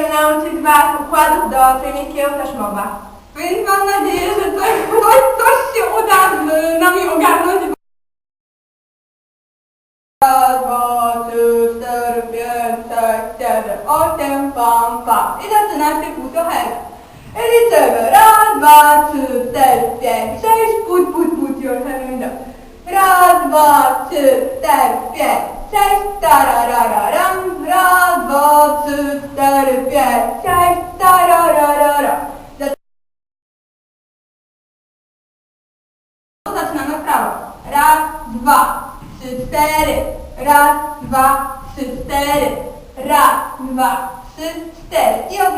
Będziemy nauczyć Was układów do trójmiejskiego flashmoba. Więc mam nadzieję, że coś, coś, coś się uda z nami ogarnąć. Raz, dwa, trzy, cztery, pięć, sześć, siedem, osiem, pam, pam. I zaczyna się kłócochera. I liczymy. Raz, dwa, trzy, cztery, pięć, sześć, put, put, put, już minut. Raz, dwa, trzy, cztery, pięć, sześć, tararararam. Zaczynamy w prawo. Raz, dwa, trzy, cztery. Raz, dwa, trzy, cztery. Raz, dwa, trzy, cztery. I od.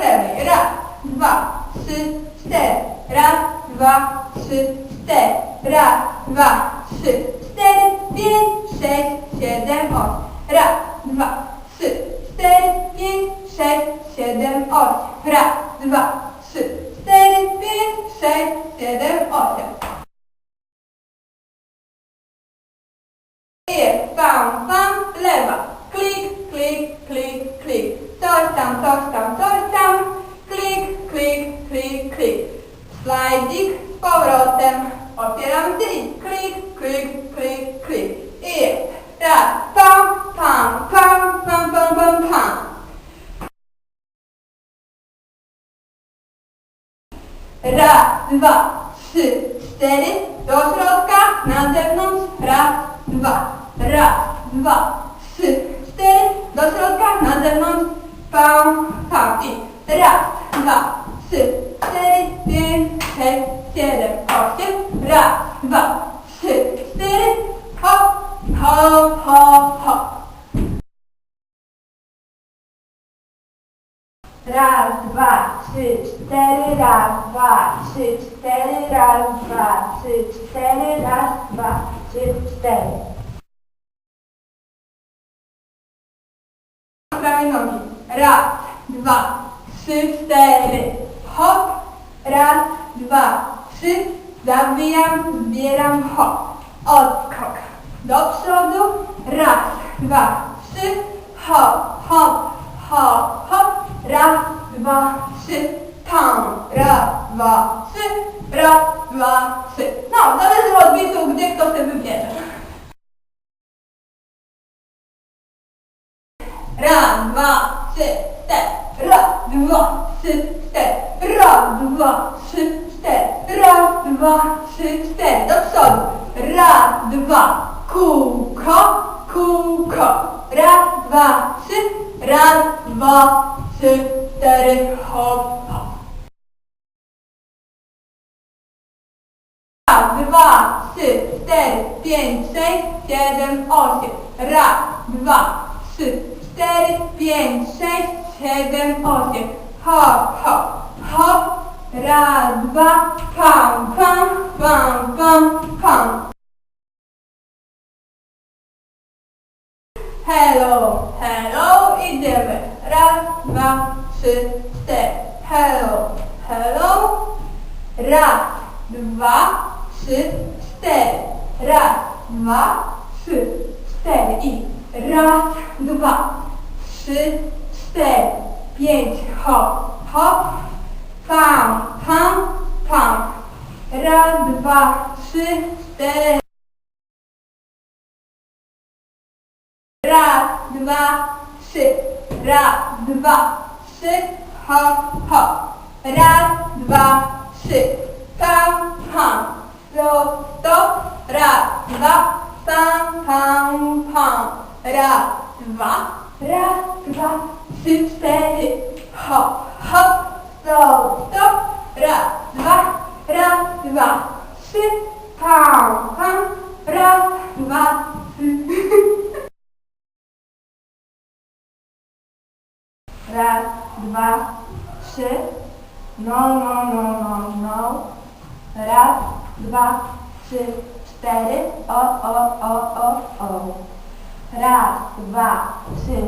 Raz, dwa, trzy, cztery. Raz, dwa, trzy, cztery. Raz, dwa, trzy, cztery, pięć, sześć, siedem, osiem. Raz, dwa, trzy, cztery, pięć, sześć, siedem, osiem. Raz, dwa, trzy, cztery, pięć, sześć, siedem, osiem. Bam, bam, lewa. Klik, klik, klik, klik. Coś tam, coś tam, coś tam. Klik, klik, klik, klik. Slajdik z powrotem. Otwieram drzwi. Klik, klik, klik, klik. I. Raz, pam, pam, pam, pam, pam, pam, pam. Raz, dwa, trzy, cztery, do środka, na zewnątrz, raz, dwa, raz, dwa, trzy, cztery, do środka, na zewnątrz, pam, pam. I raz, dwa, trzy, cztery, pięć, sześć, siedem, osiem, raz, dwa, trzy, cztery, hop, hop, hop, hop. Raz, dwa, trzy, cztery, raz, dwa, trzy, cztery, raz, dwa, trzy, cztery, raz, dwa, trzy, cztery. Raz, dwa, trzy, cztery. Hop. Raz, dwa, trzy. Zawijam, zbieram, hop. Odskok. Do przodu. Raz, dwa, trzy. Hop, hop, hop, hop. Raz, dwa, trzy. Tam. Raz, dwa, trzy. Raz, dwa, trzy. No, zależy od bitu, gdzie kto się wybierze. Raz, dwa, trzy, cztery. Raz, dwa, trzy, cztery. Raz, dwa, trzy, cztery. Raz, dwa, trzy, cztery. Do przodu. Raz, dwa, kółko, kółko. Raz, dwa, trzy. Raz, dwa, trzy, cztery. Hop, hop. Raz, dwa, trzy, cztery, pięć, sześć, siedem, osiem. Raz, dwa, trzy, cztery, pięć, sześć, siedem, osiem. Hop, hop, hop. Raz, dwa, pam, pam, pam, pam, pam. Hello, hello, idziemy. Raz, dwa, trzy, cztery. Hello, hello. Raz, dwa, trzy, cztery. Raz, dwa, trzy, cztery. I raz, dwa, trzy, cztery, pięć, hop, hop. Pam, pam, pam. Raz, dwa, trzy, cztery. Raz, dwa, trzy. Raz, dwa, trzy. Hop, hop. Raz, dwa, trzy. Pam, pam. Stop, stop. Raz, dwa. Pam, pam, pam. Raz, dwa. Raz, dwa, trzy, cztery. Hop, hop. Stop, stop. Raz, dwa. Raz, dwa, trzy. Pam, pam. Raz, dwa, trzy. Raz, dwa, trzy. No, no, no, no, no. Raz, dwa, trzy, cztery. O, o, o, o, o. Raz, dwa, trzy,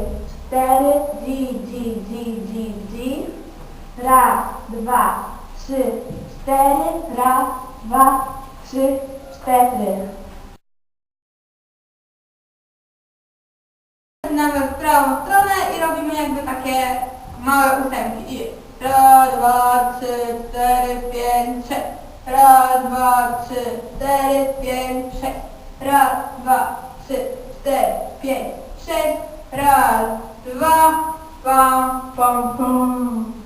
cztery. Dzi, dzi, dzi, dzi, dzi. Raz, dwa, trzy, cztery. Raz, dwa, trzy, cztery. Zaczynamy w prawą stronę i robimy jakby takie małe ósemki. I raz, dwa, trzy, cztery, pięć, sześć. Raz, dwa, trzy, cztery, pięć, sześć. Raz, dwa, trzy, cztery, pięć, sześć. Raz, dwa, pam, pam, pam.